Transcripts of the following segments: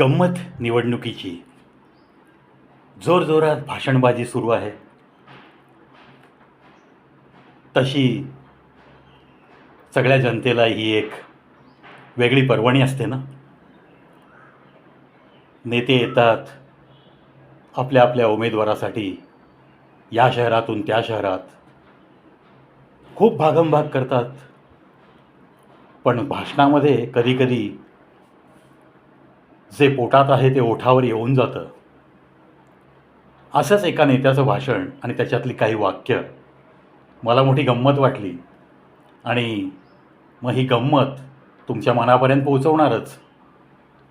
गंमत निवडणुकीची. जोरजोरात भाषणबाजी सुरू आहे. तशी सगळ्या जनतेला ही एक वेगळी पर्वणी असते ना? नेते येतात आपल्या आपल्या उमेदवारासाठी या शहरातून त्या शहरात. खूप भागमभाग करतात. पण भाषणामध्ये कधीकधी जे पोटात आहे ते ओठावर येऊन जातं. असंच एका नेत्याचं भाषण आणि त्याच्यातली काही वाक्य. मला मोठी गंमत वाटली. आणि मग ही गंमत तुमच्या मनापर्यंत पोहोचवणारच.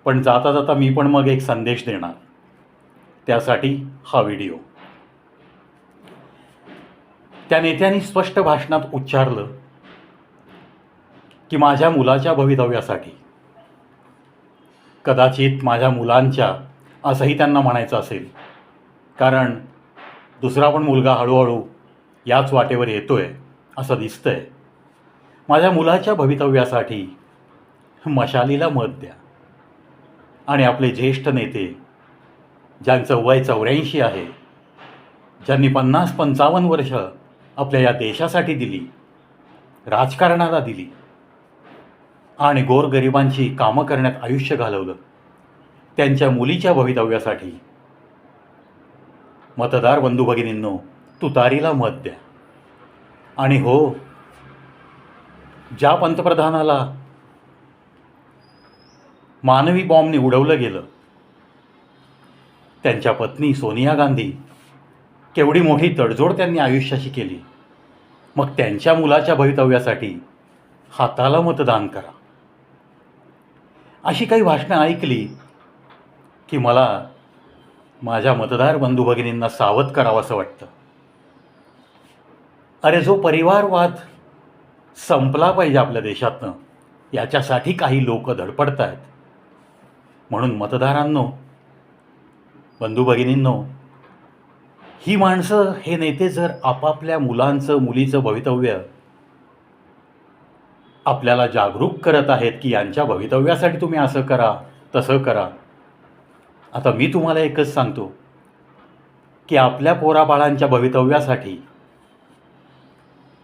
पण जाता जाता मी पण मग एक संदेश देणार. त्यासाठी हा व्हिडिओ. त्या नेत्यांनी स्पष्ट भाषणात उच्चारलं की माझ्या मुलाच्या भवितव्यासाठी. कदाचित माझ्या मुलांच्या असंही त्यांना म्हणायचं असेल. कारण दुसरा पण मुलगा हळूहळू याच वाटेवर येतो आहे असं दिसतं आहे माझ्या मुलाच्या भवितव्यासाठी मशालीला मत द्या. आणि आपले ज्येष्ठ नेते ज्यांचं वय चौऱ्याऐंशी आहे ज्यांनी पन्नास पंचावन्न वर्ष आपल्या या देशासाठी दिली राजकारणाला दिली आणि गोरगरिबांची कामं करण्यात आयुष्य घालवलं. त्यांच्या मुलीच्या भवितव्यासाठी. मतदार बंधू भगिनींनो तुतारीला मत द्या. आणि हो ज्या पंतप्रधानाला मानवी बॉम्बने उडवलं गेलं त्यांच्या पत्नी सोनिया गांधी केवढी मोठी तडजोड त्यांनी आयुष्याशी केली. मग त्यांच्या मुलाच्या भवितव्यासाठी हाताला मतदान करा. अशी काही भाषणं ऐकली की मला माझ्या मतदार बंधू भगिनींना सावध करावं असं वाटतं. अरे जो परिवारवाद संपला पाहिजे आपल्या देशातनं याच्यासाठी काही लोक धडपडत आहेत. म्हणून मतदारांनो बंधू भगिनींनो ही माणसं हे नेते जर आपापल्या मुलांचं मुलीचं भवितव्य आपल्याला जागरूक करत आहेत की यांच्या भवितव्यासाठी तुम्ही असं करा तसं करा. आता मी तुम्हाला एकच सांगतो की आपल्या पोराबाळांच्या भवितव्यासाठी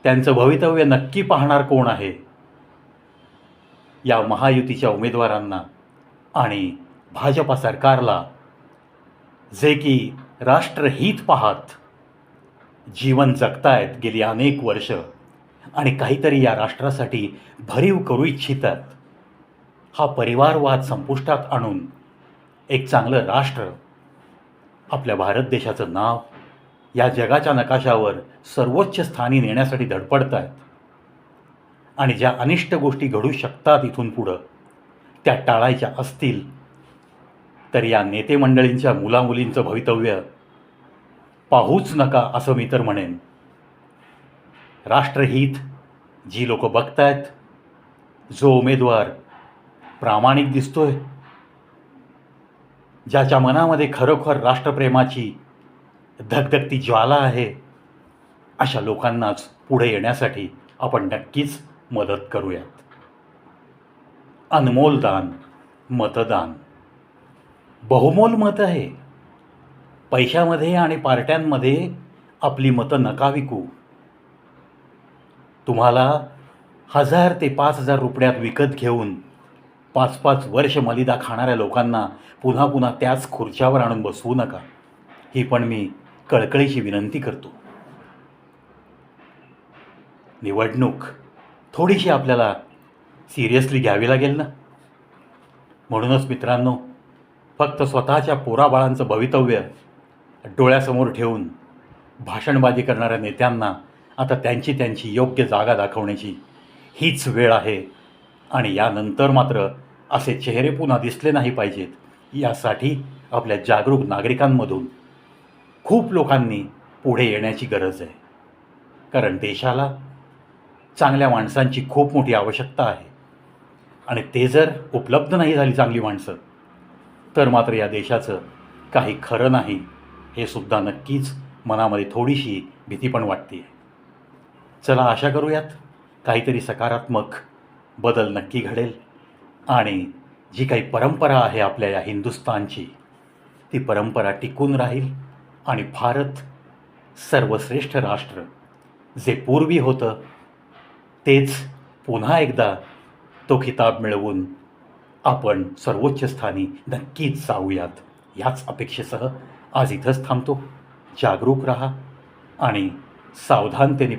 त्यांचं भवितव्य नक्की पाहणार कोण आहे? या महायुतीच्या उमेदवारांना आणि भाजपा सरकारला जे की राष्ट्रहित पाहत जीवन जगतायत गेली अनेक वर्ष आणि काहीतरी या राष्ट्रासाठी भरीव करू इच्छितात. हा परिवारवाद संपुष्टात आणून एक चांगलं राष्ट्र आपल्या भारत देशाचं नाव या जगाच्या नकाशावर सर्वोच्च स्थानी नेण्यासाठी धडपडत आहेत आणि ज्या अनिष्ट गोष्टी घडू शकतात इथून पुढं त्या टाळायच्या असतील तर या नेते मंडळींच्या मुलामुलींचं भवितव्य पाहूच नका असं मी तर म्हणेन. राष्ट्रहित जी लोक बघतायत जो उमेदवार प्रामाणिक दिसतोय ज्याच्या मनामध्ये खरोखर राष्ट्रप्रेमाची धगधगती ज्वाला आहे अशा लोकांनाच पुढे येण्यासाठी आपण नक्कीच मदत करूयात. अनमोल दान मतदान. बहुमोल मत आहे. पैशामध्ये आणि पार्ट्यांमध्ये आपली मतं नका विकू तुम्हाला हजार ते पाच हजार रुपयात विकत घेऊन पाच पाच वर्ष मलिदा खाणाऱ्या लोकांना पुन्हा पुन्हा त्याच खुर्च्यावर आणून बसवू नका. ही पण मी कळकळीची विनंती करतो. निवडणूक थोडीशी आपल्याला सिरियसली घ्यावी लागेल ना? म्हणूनच मित्रांनो फक्त स्वतःच्या पोराबाळांचं भवितव्य डोळ्यासमोर ठेवून भाषणबाजी करणाऱ्या नेत्यांना आता त्यांची त्यांची योग्य जागा दाखवण्याची हीच वेळ आहे. आणि यानंतर मात्र असे चेहरे पुन्हा दिसले नाही पाहिजेत. यासाठी आपल्या जागरूक नागरिकांमधून खूप लोकांनी पुढे येण्याची गरज आहे. कारण देशाला चांगल्या माणसांची खूप मोठी आवश्यकता आहे. आणि ते जर उपलब्ध नाही झाली चांगली माणसं तर मात्र या देशाचं काही खरं नाही हे सुद्धा नक्कीच मनामध्ये थोडीशी भीती पण वाटते चला आशा करूयात काहीतरी सकारात्मक बदल नक्की घडेल. आणि जी काही परंपरा आहे आपल्या या हिंदुस्थानची ती परंपरा टिकून राहील आणि भारत सर्वश्रेष्ठ राष्ट्र जे पूर्वी होतं तेच पुन्हा एकदा तो खिताब मिळवून आपण सर्वोच्च स्थानी नक्कीच जाऊयात. याच अपेक्षेसह आज इथंच थांबतो. जागरूक रहा आणि सावधानतेने